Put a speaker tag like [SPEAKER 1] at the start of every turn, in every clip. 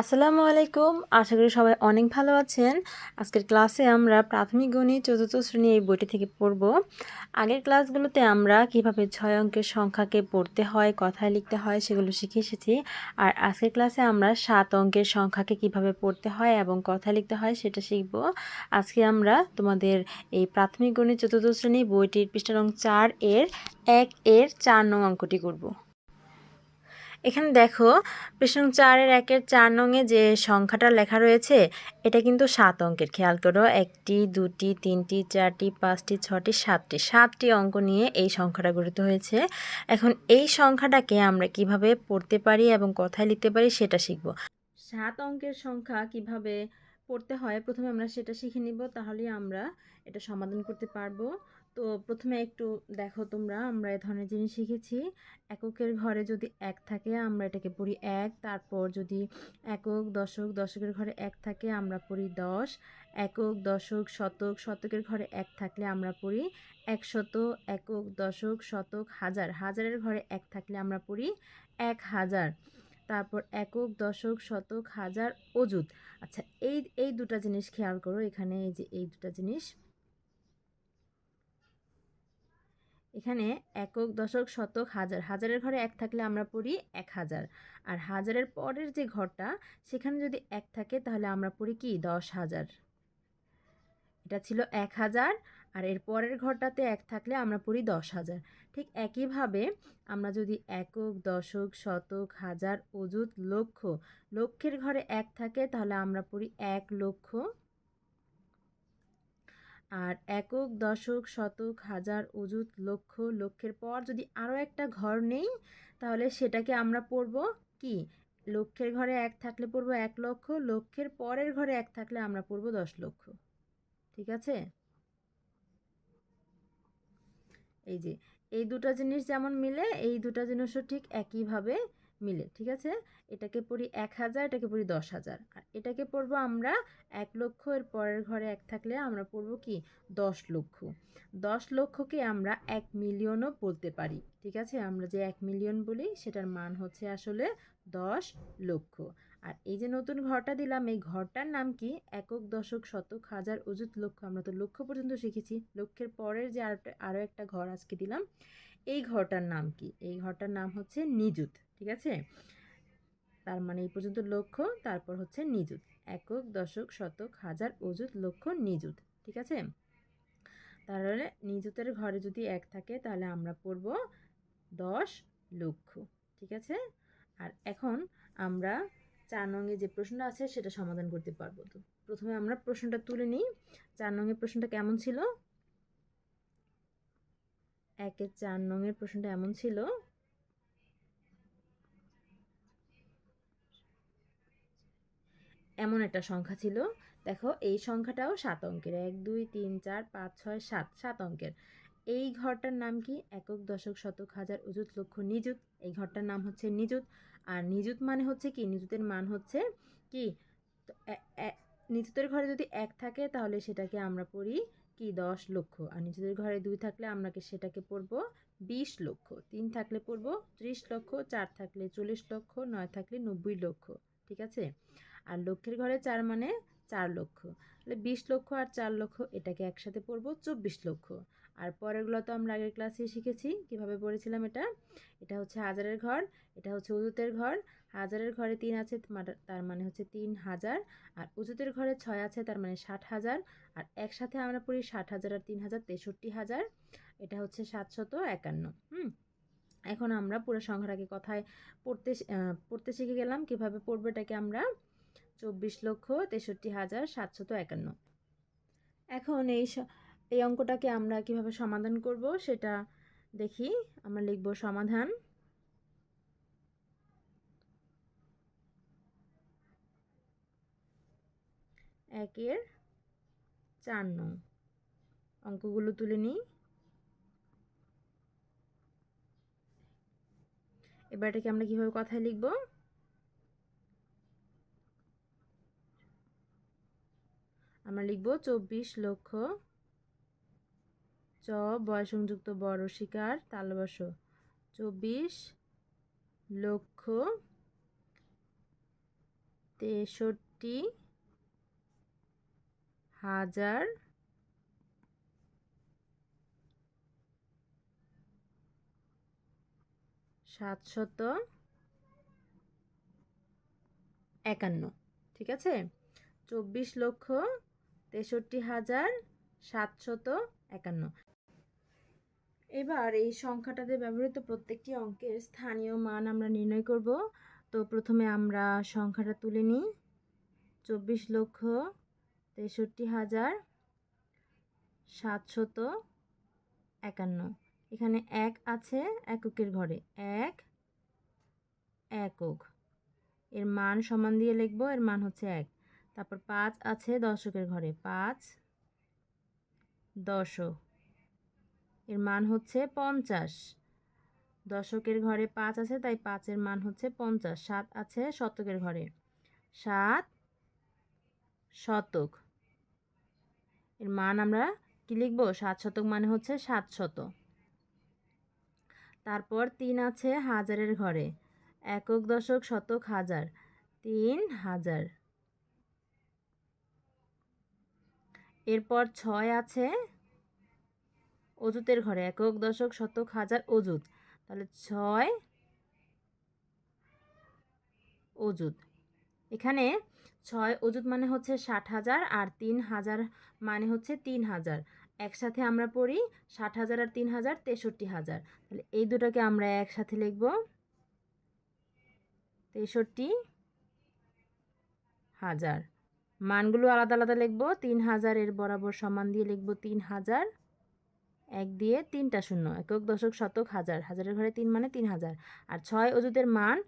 [SPEAKER 1] আসসালামু আলাইকুম। আশা করি সবাই অনেক ভালো আছেন। আজকের ক্লাসে আমরা প্রাথমিক গণিত চতুর্থ শ্রেণি এই বইটি থেকে পড়ব। আগের ক্লাসগুলোতে আমরা কীভাবে ছয় অঙ্কের সংখ্যাকে পড়তে হয়, কথায় লিখতে হয় সেগুলো শিখে এসেছি। আর আজকের ক্লাসে আমরা সাত অঙ্কের সংখ্যাকে কীভাবে পড়তে হয় এবং কথায় লিখতে হয় সেটা শিখব। আজকে আমরা তোমাদের এই প্রাথমিক গণিত চতুর্থ শ্রেণি বইটির পৃষ্ঠা নং চার এর এক এর চার নং অঙ্কটি করব। এখানে দেখো পৃষ্ঠাং চারের একের চার নংয়ে যে সংখ্যাটা লেখা রয়েছে, এটা কিন্তু সাত অঙ্কের। খেয়াল করো, একটি, দুটি, তিনটি, চারটি, পাঁচটি, ছটি, সাতটি। সাতটি অঙ্ক নিয়ে এই সংখ্যাটা গঠিত হয়েছে। এখন এই সংখ্যাটাকে আমরা কীভাবে পড়তে পারি এবং কথায় লিখতে পারি সেটা শিখব। সাত অঙ্কের সংখ্যা কীভাবে পড়তে হয়, প্রথমে আমরা সেটা শিখে নিব, তাহলেই আমরা এটা সমাধান করতে পারব। তো প্রথমে একটু দেখো তোমরা, আমরা এ ধরনের জিনিস শিখেছি। এককের ঘরে যদি এক থাকে, আমরা এটাকে পড়ি এক। তারপর যদি একক, দশক, দশকের ঘরে এক থাকে, আমরা পড়ি দশ। একক, দশক, শতক, শতকের ঘরে এক থাকলে আমরা পড়ি একশত। একক, দশক, শতক, হাজার। হাজারের ঘরে এক থাকলে আমরা পড়ি এক হাজার। তারপর একক, দশক, শতক, হাজার, অযুত। আচ্ছা এই এই দুটা জিনিস খেয়াল করো এখানে, এই যে এই দুটা জিনিস। এখানে একক, দশক, শতক, হাজার। হাজারের ঘরে এক থাকলে আমরা পড়ি এক হাজার। আর হাজারের পরের যে ঘরটা, সেখানে যদি এক থাকে, তাহলে আমরা পড়ি কি? দশ হাজার। এটা ছিল এক হাজার, আর এর পরের ঘরটাতে এক থাকলে আমরা পড়ি দশ হাজার। ঠিক একইভাবে আমরা যদি একক, দশক, শতক, হাজার, অযুত লক্ষ লক্ষের ঘরে এক থাকে, তাহলে আমরা পড়ি এক লক্ষ। আর একক, দশক, শতক, হাজার, অযুত, লক্ষ, লক্ষের পর যদি আরও একটা ঘর নেই, তাহলে সেটাকে আমরা পড়ব কি? লক্ষের ঘরে এক থাকলে পড়ব এক লক্ষ, লক্ষের পরের ঘরে এক থাকলে আমরা পড়ব দশ লক্ষ। ঠিক আছে? এই যে, এই দুটো জিনিস যেমন মিলে, এই দুটো জিনিসও ঠিক একইভাবে মিলে, ঠিক আছে? এটাকে পড়ি এক হাজার, এটাকে পড়ি দশ হাজার। আর এটাকে পড়ব আমরা এক লক্ষ, এর পরের ঘরে এক থাকলে আমরা পড়ব কি? দশ লক্ষ। দশ লক্ষকে আমরা এক মিলিয়নও বলতে পারি, ঠিক আছে? আমরা যে এক মিলিয়ন বলি, সেটার মান হচ্ছে আসলে দশ লক্ষ। আর এই যে নতুন ঘরটা দিলাম, এই ঘরটার নাম কি? একক, দশক, শতক, হাজার, অযুত লক্ষ। আমরা তো লক্ষ পর্যন্ত শিখেছি। লক্ষের পরের যে আরও আরও একটা ঘর আজকে দিলাম, এই ঘরটার নাম কি? এই ঘরটার নাম হচ্ছে নিযুত। ঠিক আছে? তার মানে এই পর্যন্ত লক্ষ্য, তারপর হচ্ছে নিযুত। একক, দশক, শতক, হাজার, অযুত লক্ষ্য নিযুত। ঠিক আছে? তাহলে নিযুতের ঘরে যদি এক থাকে, তাহলে আমরা পড়ব দশ লক্ষ। ঠিক আছে? আর এখন আমরা চার নঙে যে প্রশ্নটা আছে, সেটা সমাধান করতে পারব। তো প্রথমে আমরা প্রশ্নটা তুলে নিই। চার নঙের প্রশ্নটা কেমন ছিল? একের চার নঙের প্রশ্নটা এমন ছিল এমন একটা সংখ্যা ছিল। দেখো, এই সংখ্যাটাও সাত অঙ্কের। এক, দুই, তিন, চার, পাঁচ, ছয়, সাত সাত অঙ্কের। এই ঘরটার নাম কি? একক, দশক, শতক, হাজার অযুত লক্ষ, নিযুত। এই ঘরটার নাম হচ্ছে নিযুত। আর নিযুত মানে হচ্ছে কি? নিযুতের মান হচ্ছে কি? নিযুতের ঘরে যদি এক থাকে, তাহলে সেটাকে আমরা পড়ি কি? দশ লক্ষ। আর নিজেদের ঘরে দুই থাকলে আমরা সেটাকে পড়ব? বিশ লক্ষ। তিন থাকলে পড়ব ত্রিশ লক্ষ, চার থাকলে চল্লিশ লক্ষ, নয় থাকলে নব্বই লক্ষ। ঠিক আছে? আর লক্ষের ঘরে চার মানে চার লক্ষ। তাহলে বিশ লক্ষ আর চার লক্ষ এটাকে একসাথে পড়ব চব্বিশ লক্ষ। আর পরেরগুলো তো আমরা আগের ক্লাসে শিখেছি, কীভাবে পড়েছিলাম এটা? এটা হচ্ছে হাজারের ঘর, এটা হচ্ছে উজুতের ঘর। হাজারের ঘরে তিন আছে তার মানে হচ্ছে তিন হাজার। আর উজুতের ঘরে ছয় আছে, তার মানে ষাট হাজার। আর একসাথে আমরা পড়ি ষাট হাজার আর তিন হাজার, তেষট্টি হাজার। এটা হচ্ছে সাতশত একান্ন, হুম? এখন আমরা পুরো সংখ্যাটাকে কথায় পড়তে পড়তে শিখে গেলাম, কীভাবে পড়বে এটাকে আমরা? চব্বিশ লক্ষ তেষট্টি হাজার সাতশত একান্ন। এখন এই এই অঙ্কটাকে আমরা কীভাবে সমাধান করব সেটা দেখি। আমরা লিখব সমাধান। একের চার নং। অঙ্কগুলো তুলে নিই। এবার এটাকে আমরা কীভাবে কথায় লিখব? আমরা লিখব চব্বিশ লক্ষ চ বয় সংযুক্ত বড় শিকার তালবাস চব্বিশ লক্ষ তেষট্টি হাজার সাতশত একান্ন। ঠিক আছে? চব্বিশ লক্ষ তেষট্টি হাজার সাতশত একান্ন। এবার এই সংখ্যাটাতে ব্যবহৃত প্রত্যেকটি অঙ্কের স্থানীয় মান আমরা নির্ণয় করব। তো প্রথমে আমরা সংখ্যাটা তুলে নিই। চব্বিশ লক্ষ তেষট্টি হাজার সাতশত একান্ন। এখানে এক আছে এককের ঘরে। এক, একক। এর মান সমান দিয়ে লিখব। এর মান হচ্ছে এক। তারপর পাঁচ আছে দশকের ঘরে, পাঁচ দশক এর মান হচ্ছে পঞ্চাশ। দশকের ঘরে পাঁচ আছে, তাই পাঁচের মান হচ্ছে পঞ্চাশ। সাত আছে শতকের ঘরে। সাত শতক। এর মান আমরা কি লিখব? সাত শতক মানে হচ্ছে সাত শত। তারপর তিন আছে হাজারের ঘরে। একক দশক শতক হাজার। তিন হাজার। এরপর ছয় আছে অজুতের ঘরে, একক, দশক, শতক, হাজার অজুত তাহলে ছয় অজুত এখানে ছয় অজুত মানে হচ্ছে ষাট হাজার আর তিন হাজার মানে হচ্ছে তিন হাজার। একসাথে আমরা পড়ি ষাট হাজার আর তিন হাজার, তেষট্টি হাজার। তাহলে এই দুটাকে আমরা একসাথে লিখব। তেষট্টি হাজার। মানগুলো আলাদা আলাদা লিখব, তিন হাজারের বরাবর সমান দিয়ে লিখব তিন হাজার। এক দিয়ে তিনটা শূন্য, একক দশক শতক হাজার। হাজারের ঘরে তিন মানে তিন হাজার। আর ছয় অজুতের মান,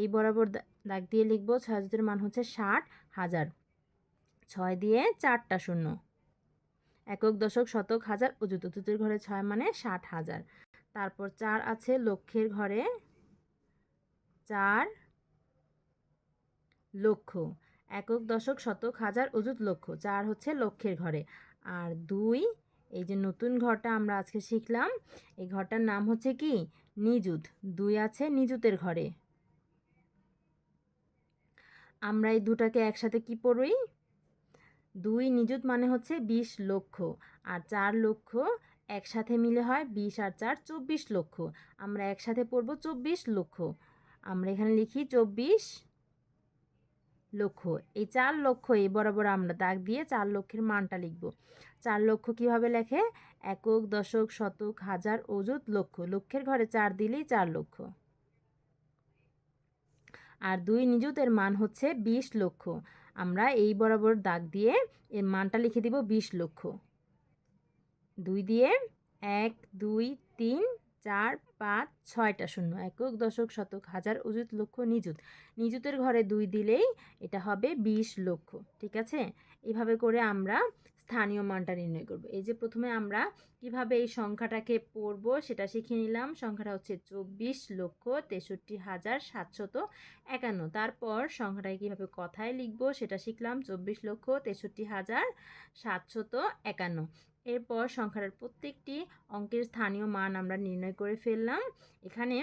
[SPEAKER 1] এই বরাবর দাগ দিয়ে লিখব, ছয় অজুতের মান হচ্ছে ষাট হাজার। ছয় দিয়ে চারটা শূন্য, একক দশক শতক হাজার অজুত অজুতের ঘরে ছয় মানে ষাট হাজার। তারপর চার আছে লক্ষের ঘরে, চার লক্ষ। একক দশক শতক হাজার অজুত লক্ষ চার হচ্ছে লক্ষের ঘরে। আর দুই, এই যে নতুন ঘরটা আমরা আজকে শিখলাম, এই ঘরটার নাম হচ্ছে কি? নিযুত। দুই আছে নিযুতের ঘরে। আমরা এই দুটাকে একসাথে কি পড়ই দুই নিযুত মানে হচ্ছে বিশ লক্ষ, আর চার লক্ষ একসাথে মিলে হয় বিশ আর চার চব্বিশ লক্ষ। আমরা একসাথে পড়ব চব্বিশ লক্ষ। আমরা এখানে লিখি চব্বিশ লক্ষ এই চার লক্ষ এই বরাবর আমরা দাগ দিয়ে চার লক্ষের মানটা লিখব। চার লক্ষ কীভাবে লেখে? একক, দশক, শতক, হাজার, অযুত, লক্ষ। লক্ষের ঘরে চার দিলেই চার লক্ষ। আর দুই নিযুতের মান হচ্ছে বিশ লক্ষ। আমরা এই বরাবর দাগ দিয়ে এর মানটা লিখে দিব বিশ লক্ষ। দুই দিয়ে এক, দুই, তিন চার, পাঁচ, ছয়টা শূন্য। একক, দশক, শতক, হাজার অজুত লক্ষ, নিযুত। নিযুতের ঘরে দুই দিলেই এটা হবে বিশ লক্ষ। ঠিক আছে? এভাবে করে আমরা স্থানীয় মানটা নির্ণয় করব। এই যে প্রথমে আমরা কীভাবে এই সংখ্যাটাকে পড়ব সেটা শিখে নিলাম। সংখ্যাটা হচ্ছে চব্বিশ লক্ষ তেষট্টি হাজার সাতশত একান্ন। তারপর সংখ্যাটাকে কীভাবে কথায় লিখব সেটা শিখলাম। চব্বিশ লক্ষ তেষট্টি হাজার সাতশত একান্ন। এরপর সংখ্যাটার প্রত্যেকটি অঙ্কের স্থানীয় মান আমরা নির্ণয় করে ফেললাম। এখানে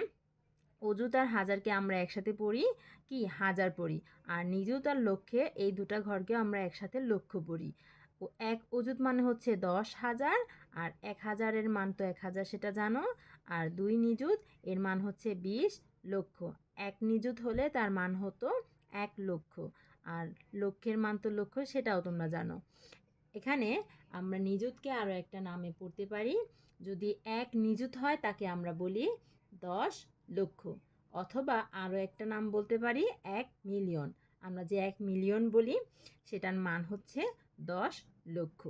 [SPEAKER 1] অজুত আর হাজারকে আমরা একসাথে পড়ি, কি? হাজার পড়ি। আর নিজুত আর লক্ষ্যে এই দুটা ঘরকে আমরা একসাথে লক্ষ্য পড়ি। ও এক অজুত মানে হচ্ছে দশ হাজার, আর এক হাজারের মান তো এক হাজার সেটা জানো। আর দুই নিযুত, এর মান হচ্ছে বিশ লক্ষ। এক নিযুত হলে তার মান হতো এক লক্ষ। আর লক্ষের মান তো লক্ষ, সেটাও তোমরা জানো। এখানে আমরা নিযুতকে আরও একটা নামে পড়তে পারি। যদি এক নিযুত হয়, তাকে আমরা বলি দশ লক্ষ। অথবা আরও একটা নাম বলতে পারি, এক মিলিয়ন। আমরা যে এক মিলিয়ন বলি, সেটার মান হচ্ছে দশ লক্ষ।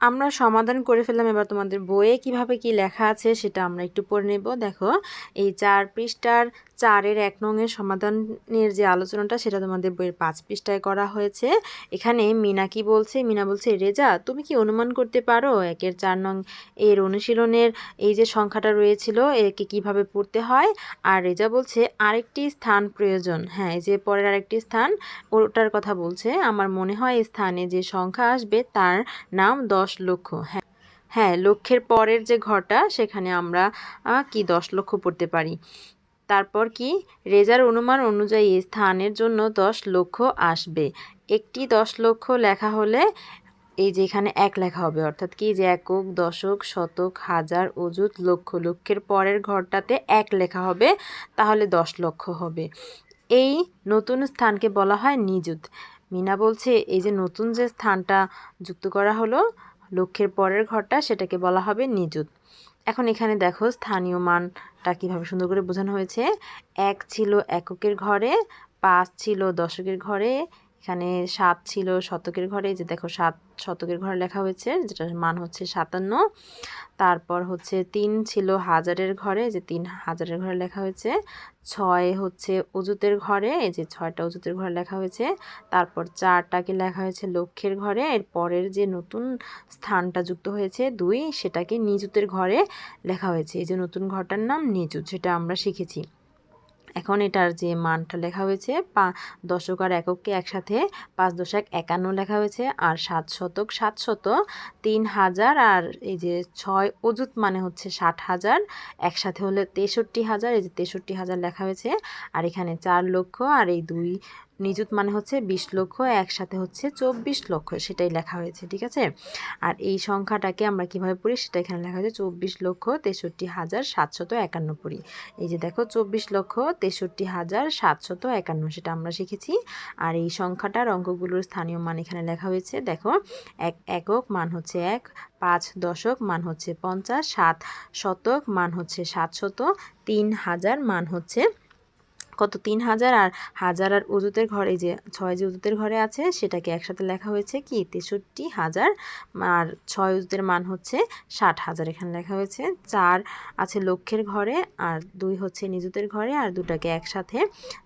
[SPEAKER 1] আমরা সমাধান করে ফেললাম এবার তোমাদের বইয়ে কীভাবে কি লেখা আছে সেটা আমরা একটু পড়ে নেব। দেখো, এই চার পৃষ্ঠার চারের এক নংয়ের সমাধানের যে আলোচনাটা, সেটা তোমাদের বইয়ের পাঁচ পৃষ্ঠায় করা হয়েছে। এখানে মিনা কি বলছে? মিনা বলছে, রেজা, তুমি কি অনুমান করতে পারো একের চার নং এর অনুশীলনের এই যে সংখ্যাটা রয়েছিল, একে কীভাবে পড়তে হয়? আর রেজা বলছে, আরেকটি স্থান প্রয়োজন। হ্যাঁ এই যে পরের আরেকটি স্থান, ওটার কথা বলছে, আমার মনে হয় স্থানে যে সংখ্যা আসবে, তার নাম দশ লক্ষ। হ্যাঁ হ্যাঁ লক্ষের পরের যে ঘরটা, সেখানে আমরা কি দশ লক্ষ পড়তে পারি? তারপর কি? রেজার অনুমান অনুযায়ী স্থানের জন্য দশ লক্ষ আসবে। একটি দশ লক্ষ লেখা হলে এই যে এখানে এক লেখা হবে, অর্থাৎ কি যে একক, দশক, শতক, হাজার, অযুত, লক্ষ, লক্ষের পরের ঘরটাতে এক লেখা হবে, তাহলে দশ লক্ষ হবে। এই নতুন স্থানকে বলা হয় নিযুত। মিনা বলছে, এই যে নতুন যে স্থানটা যুক্ত করা হলো লক্ষের পরের ঘরটা সেটাকে বলা হবে নিযুত। এখন এখানে দেখো স্থানীয় মানটা কীভাবে সুন্দর করে বোঝানো হয়েছে। এক ছিল এককের ঘরে, পাঁচ ছিল দশকের ঘরে এখানে সাত ছিল শতকের ঘরে যে দেখো সাত শতকের ঘরে লেখা হয়েছে, যেটার মান হচ্ছে সাতান্ন। তারপর হচ্ছে তিন ছিল হাজারের ঘরে যে তিন হাজারের ঘরে লেখা হয়েছে। ছয় হচ্ছে অজুতের ঘরে, এই যে ছয়টা অজুতের ঘরে লেখা হয়েছে। তারপর চারটাকে লেখা হয়েছে লক্ষ্যের ঘরে, এর পরের যে নতুন স্থানটা যুক্ত হয়েছে, দুই, সেটাকে নিজুতের ঘরে লেখা হয়েছে। এই যে নতুন ঘরটার নাম নিযুত, সেটা আমরা শিখেছি। এখন এটার যে মানটা লেখা হয়েছে, পা, দশক আর এককে একসাথে পাঁচ দশক একান্ন লেখা হয়েছে, আর সাত শতক সাত শত তিন হাজার, আর এই যে ছয় অজুত মানে হচ্ছে ষাট হাজার, একসাথে হলে তেষট্টি হাজার, এই যে তেষট্টি হাজার লেখা হয়েছে, আর এখানে চার লক্ষ, আর এই দুই নিযুত মানে হচ্ছে বিশ লক্ষ, একসাথে হচ্ছে চব্বিশ লক্ষ সেটাই লেখা হয়েছে, ঠিক আছে? আর এই সংখ্যাটাকে আমরা কীভাবে পড়ি? সেটা এখানে লেখা হয়েছে চব্বিশ লক্ষ তেষট্টি হাজার সাতশত একান্ন পড়ি। এই যে দেখো, চব্বিশ লক্ষ তেষট্টি হাজার সাতশত একান্ন সেটা আমরা শিখেছি। আর এই সংখ্যাটার অঙ্কগুলোর স্থানীয় মান এখানে লেখা হয়েছে, দেখো, এক একক মান হচ্ছে এক, পাঁচ দশক মান হচ্ছে পঞ্চাশ, সাত শতক মান হচ্ছে সাতশত, তিন হাজার মান হচ্ছে কত? তিন হাজার। আর হাজার আর উজুতের ঘরে যে ছয় যে উজুতের ঘরে আছে, সেটাকে একসাথে লেখা হয়েছে কি? তেষট্টি হাজার। আর ছয় উজুতের মান হচ্ছে ষাট হাজার। এখানে লেখা হয়েছে চার আছে লক্ষের ঘরে, আর দুই হচ্ছে নিজুতের ঘরে, আর দুটাকে একসাথে।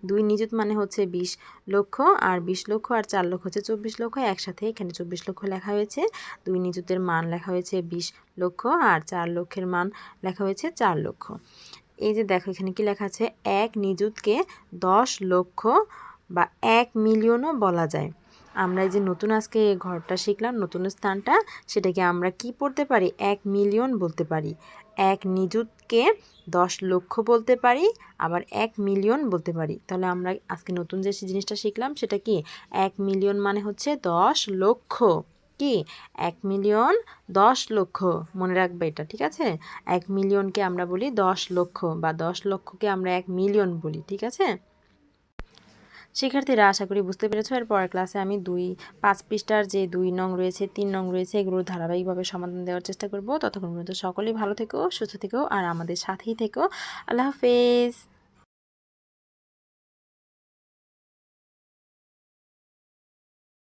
[SPEAKER 1] দুই নিযুত মানে হচ্ছে বিশ লক্ষ, আর বিশ লক্ষ আর চার লক্ষ হচ্ছে চব্বিশ লক্ষ। একসাথে এখানে চব্বিশ লক্ষ লেখা হয়েছে। দুই নিযুতের মান লেখা হয়েছে বিশ লক্ষ, আর চার লক্ষের মান লেখা হয়েছে চার লক্ষ। এই যে দেখো, এখানে কি লেখা আছে? এক নিযুতকে দশ লক্ষ বা এক মিলিয়নও বলা যায়। আমরা এই যে নতুন আজকে ঘরটা শিখলাম, নতুন স্থানটা, সেটাকে আমরা কি পড়তে পারি? এক মিলিয়ন বলতে পারি। এক নিযুতকে দশ লক্ষ বলতে পারি, আবার এক মিলিয়ন বলতে পারি। তাহলে আমরা আজকে নতুন যে জিনিসটা শিখলাম, সেটা কি? এক মিলিয়ন মানে হচ্ছে দশ লক্ষ। কি? এক মিলিয়ন দশ লক্ষ। মনে রাখবে এটা, ঠিক আছে? এক মিলিয়নকে আমরা বলি দশ লক্ষ বা দশ লক্ষকে আমরা এক মিলিয়ন বলি, ঠিক আছে? শিক্ষার্থীরা, আশা করি বুঝতে পেরেছ এর পরের ক্লাসে আমি দুই, পাঁচ পৃষ্ঠার যে দুই নং রয়েছে, তিন নং রয়েছে এগুলোর ধারাবাহিকভাবে সমাধান দেওয়ার চেষ্টা করব। ততক্ষণ পর্যন্ত সকলেই ভালো থেকো, সুস্থ থেকো, আর আমাদের সাথেই থেকো। আল্লাহ হাফেজ।